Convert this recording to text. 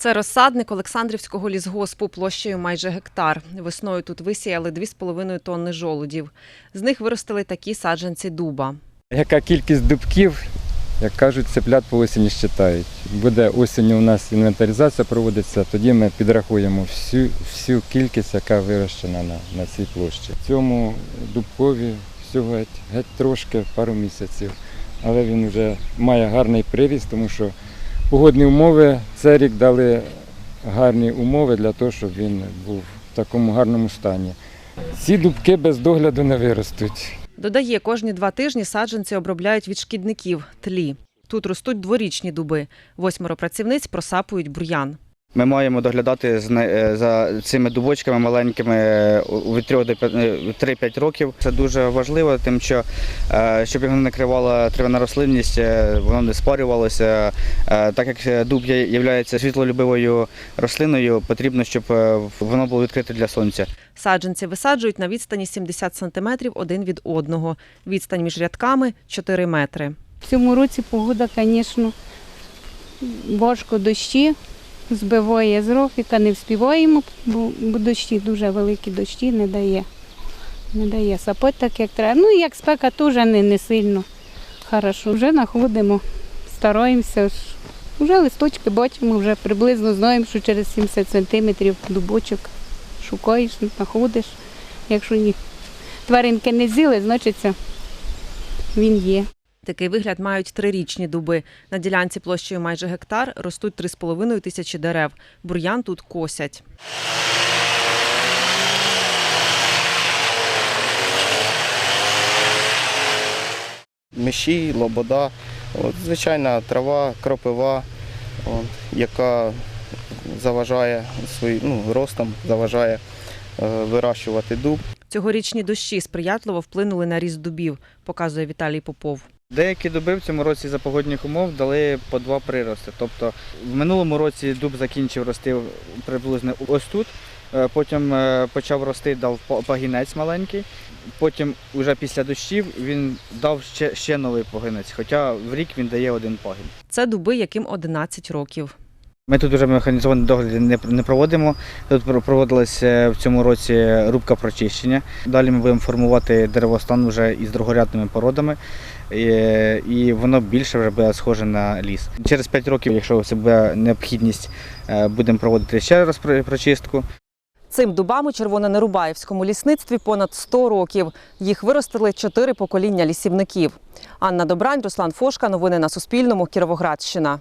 Це розсадник Олександрівського лісгоспу площею майже гектар. Весною тут висіяли 2,5 тонни жолудів. З них виростили такі саджанці дуба. Яка кількість дубків, як кажуть, цеплят по осені щитають. Буде осінню у нас інвентаризація проводиться, тоді ми підрахуємо всю, всю кількість, яка вирощена на, на цій площі. Цьому дубкові всього геть, геть трошки, пару місяців. Але він вже має гарний приріст, тому що погодні умови цей рік дали гарні умови для того, щоб він був в такому гарному стані. Ці дубки без догляду не виростуть. Додає, кожні два тижні саджанці обробляють від шкідників тлі. Тут ростуть дворічні дуби. Восьмеро працівниць просапують бур'ян. Ми маємо доглядати е, за цими дубочками маленькими е, від 3 до 3-5 років. Це дуже важливо, тим що е, щоб його не накривала трав'яна рослинність, е, воно не спарювалося. Е, Так як дуб є світлолюбивою рослиною, потрібно, щоб е, воно було відкрите для сонця. Саджанці висаджують на відстані 70 сантиметрів один від одного. Відстань між рядками 4 метри. В цьому році погода, звісно, важко дощі, збиває з графіка, не вспіваємо, бо, дощі дуже великі дощі не дає. Не дає сапати так, як треба. Ну, як спека теж не, не сильно хорошо. Вже знаходимо, стараємося. Вже листочки бачимо, вже приблизно знаємо, що через 70 сантиметрів дубочок шукаєш, знаходиш. Якщо ні, тваринки не з'їли, значить він є. Такий вигляд мають трирічні дуби. На ділянці площею майже гектар ростуть 3,5 тисячі дерев. Бур'ян тут косять. миші, лобода, от, звичайна трава, кропива, от, яка заважає свої, ну, ростом, заважає е, вирощувати дуб. Цьогорічні дощі сприятливо вплинули на ріст дубів, показує Віталій Попов. Деякі дуби в цьому році за погодних умов дали по два прирости. Тобто в минулому році дуб закінчив рости приблизно ось тут. е, Потім е, почав рости, дав па- пагінець маленький. Потім, вже після дощів, він дав ще, ще новий пагінець, хоча в рік він дає один пагін. Це дуби, яким 11 років. Ми тут вже механізований догляд не, проводимо. Тут проводилася в цьому році рубка прочищення. Далі ми будемо формувати деревостан вже із другорядними породами, і, воно більше вже буде схоже на ліс. Через 5 років, якщо це буде необхідність, е, будемо проводити ще раз прочистку. Цим дубам у Червононерубаївському лісництві понад 100 років. Їх виростили чотири покоління лісівників. Анна Добрань, Руслан Фошка. Новини на Суспільному. Кіровоградщина.